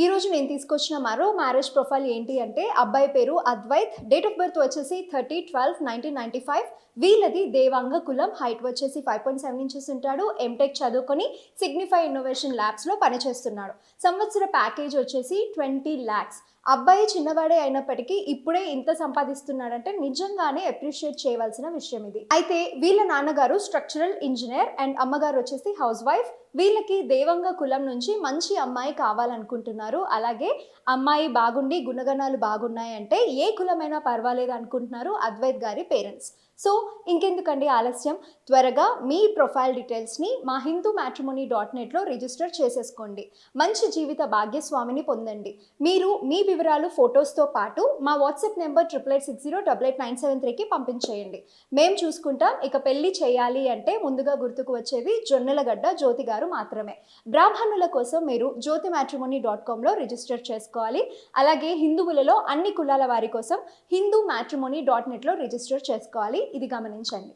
ఈ రోజు నేను తీసుకొచ్చిన మరో మ్యారేజ్ ప్రొఫైల్ ఏంటి అంటే అబ్బాయి పేరు అద్వైత్. డేట్ ఆఫ్ బర్త్ వచ్చేసి thirty twelve nineteen ninety five వీళ్ళది దేవాంగ కులం. హైట్ వచ్చేసి ఫైవ్ పాయింట్ సెవెన్ ఇంచెస్ ఉంటాడు. ఎంటెక్ చదువుకొని సిగ్నిఫై ఇన్నోవేషన్ ల్యాబ్స్లో పనిచేస్తున్నాడు. సంవత్సర ప్యాకేజ్ వచ్చేసి ట్వంటీ ల్యాక్స్ అబ్బాయి చిన్నవాడే అయినప్పటికీ ఇప్పుడే ఇంత సంపాదిస్తున్నాడంటే నిజంగానే అప్రిషియేట్ చేయవలసిన విషయం ఇది. అయితే వీళ్ళ నాన్నగారు స్ట్రక్చరల్ ఇంజనీర్ అండ్ అమ్మగారు వచ్చేసి హౌస్ వైఫ్ వీళ్ళకి దేవంగ కులం నుంచి మంచి అమ్మాయి కావాలనుకుంటున్నారు. అలాగే అమ్మాయి బాగుండి గుణగణాలు బాగున్నాయి అంటే ఏ కులమైనా పర్వాలేదు అనుకుంటున్నారు అద్వైత్ గారి పేరెంట్స్ సో ఇంకెందుకండి ఆలస్యం? త్వరగా మీ ప్రొఫైల్ డీటెయిల్స్ని మా హిందూ మ్యాట్రిమోనీ డాట్ నెట్లో రిజిస్టర్ చేసేసుకోండి. మంచి జీవిత భాగ్యస్వామిని పొందండి. మీరు మీ వివరాలు ఫొటోస్తో పాటు మా WhatsApp number triple eight six zero double eight nine seven త్రీకి పంపించేయండి. మేము చూసుకుంటాం ఇక పెళ్ళి చేయాలి అంటే ముందుగా గుర్తుకు వచ్చేది జొన్నలగడ్డ జ్యోతి గారు మాత్రమే. బ్రాహ్మణుల కోసం మీరు జ్యోతి మ్యాట్రిమోనీ డాట్ కామ్లో రిజిస్టర్ చేసుకోవాలి. అలాగే హిందువులలో అన్ని కులాల వారి కోసం హిందూ మ్యాట్రిమోనీ డాట్ నెట్లో రిజిస్టర్ చేసుకోవాలి. ఇది గమనించండి.